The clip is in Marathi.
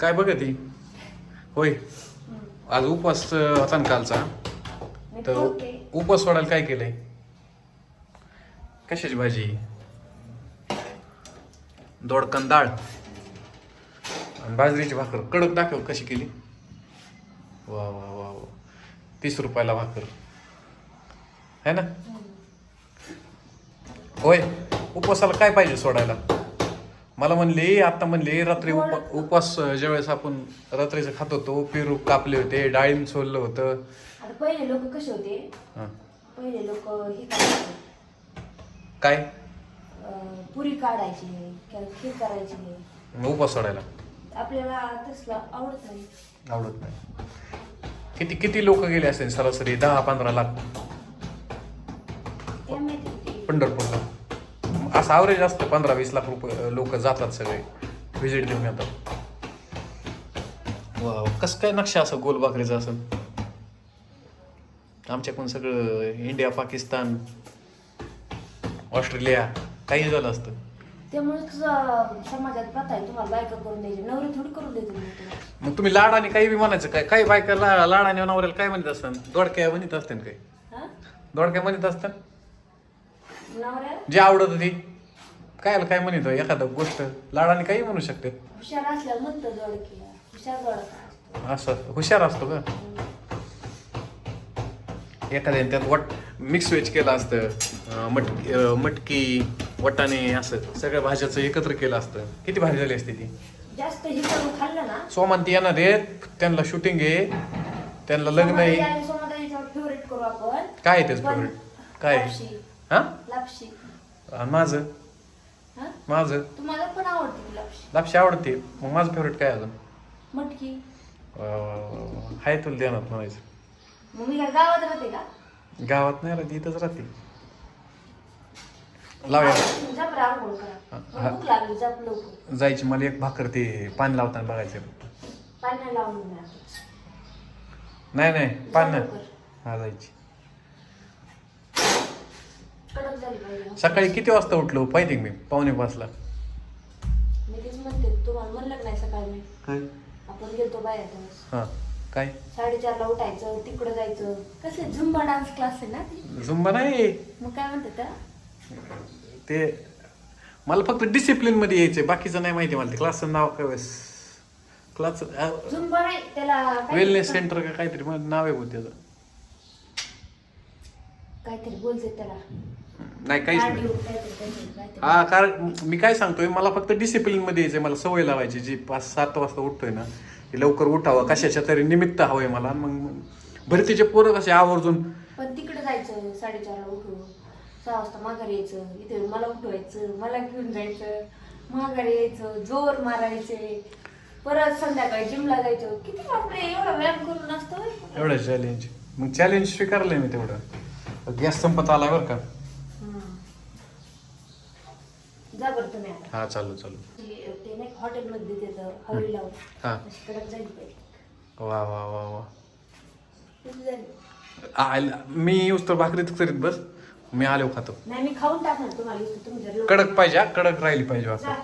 काय बघत ती? होय. आज उपवास होता ना कालचा. तर. उपवास सोडायला काय केलंय? कशाची भाजी? दोडकन डाळ. आणि बाजरीची भाकर. कडक दाखव कशी केली. वा वा वा वा. तीस रुपयाला भाकर. है ना? होय. उपवासाला काय पाहिजे सोडायला? मला म्हणले आता म्हणले रात्री उप उपवास ज्यावेळेस आपण रात्रीचं खात होतो पेरू कापले होते डाळिंब सोललं होतं. आता पहिले लोक कसे होते? हं. पहिले लोक हे करायचे. काय? अं, पुरी काढायची किंवा खीर करायची. उपवास सोडायला. आपल्याला तसलं आवडत नाही. आवडत नाही. किती किती लोक गेले असेल सरासरी? दहा पंधरा लाख. ते माहिती किती पंढरपूरला. असं ॲव्हरेज असतं पंधरा वीस लाख रुपये लोक जातात सगळे. व्हिजिट देऊन येतात. वा कसं काय नक्षा असं गोलबाकरीचं असं? आमच्याकडून सगळं इंडिया पाकिस्तान ऑस्ट्रेलिया काही झालं असतं. त्यामुळे तुझं समाजात प्रथा आहे. तुम्हाला बायका करून द्यायची नवरी थोडी करून देते मी तुम्हाला मग तुम्ही लाडाने काही बी म्हणायचं काय काही बायका ला लाडाने नवऱ्याला काय म्हणत असतात? दोडक्या म्हणत असतात काही हा? दोडक्या म्हणत असतात? नवऱ्याला? जे आवडत होती. काय काय म्हणत एखादं गोष्ट. लाडाने काही म्हणू शकते. हुशार म्हणतं हुशार असं. हुशार असतो का? एखाद्याने त्यात वट मिक्स वेज केलं असतं. मटकी मटकी वटाणे असं सगळ्या भाज्याचं एकत्र केलं असतं. किती भारी झाली असते ती. जास्त हे करून खाल्लं ना? सोमान ती येणार आहेत त्यांना शूटिंग आहे. त्यांना लग्न आहे. सोमदाईच्यावर फेवरेट करू आपण. काय आहे त्याचं फेवरेट काय हा? लापशी. आणि माझं. हा? माझं. तुम्हाला पण आवडते की लापशी? लापशी आवडते. मग माझं फेवरेट काय अजून? मटकी. अं, हाय तुला ध्यानात म्हणायचं. मग मी काय गावात राहते का? गावात नाही राहते इथंच राहते. लावूया जा बरं आंघोळ करा. हा. मला भूक लागली जा लवकर. जायची मला एक भाकर ते पाणी लावताना बघायचं. पाणी लावून द्या. नाही नाही पाणी नाही. हा जायची कडक झाली पाहिजे हं. सकाळी किती वाजता उठलो? पाहिजे मी. पावणे पाचला. मी तेच म्हणते तुम्हाला म्हणलं का नाही सकाळी? मी काय? आपण गेलतो बाहेर हा. काय? साडेचारला उठायचं तिकडं जायचं. कसं झुंबा डान्स क्लास आहे ना ती? झुंबा नाही. मग काय म्हणते त्या? ते मला फक्त डिसिप्लिनमध्ये यायचंय. बाकीचं नाही माहिती मला. क्लासचं नाव काय वेळेस क्लास झुंबा नाही त्याला काय- वेलनेस सेंटर का काहीतरी मला नाव आहे बुवा त्याचं. काहीतरी बोलते त्याला. नाही काहीच नाही. हा कारण मी काय सांगतोय मला फक्त डिसिप्लिनमध्ये यायचंय मला सवय लावायची जी पाच सात वाजता उठतोय ना की लवकर उठावं कशाच्या तरी निमित्त हवंय मला मग भरतीचे पोरं कसे आवर्जून पण तिकडे जायचं साडेचारला उठून सहा वाजता माघारी यायचं इथे मला उठवायचं मला घेऊन जायचं माघारी यायचं जोर मारायचे परत संध्याकाळी जिमला जायचं किती बापरे एवढा व्यायाम करून असतो? एवढं चॅलेंज मग चॅलेंज स्वीकारलंय मी तेवढं गॅस संपत आला बरं का. जा बरं तुम्ही आता. हा चालू चालू. ते ते नाही हॉटेलमध्ये देतं हवी लावून. हा. अशी कडक झाली पाहिजे वा वा वा वा. कशी झाली आल- मी येऊस तर भाकरीच करीत बस. मी आलो खातो. नाही मी खाऊन टाकणार तुम्हाला इथं तुम्ही जर लवकर- कडक पाहिजे हा, कडक राहिली पाहिजे भाकर. जा.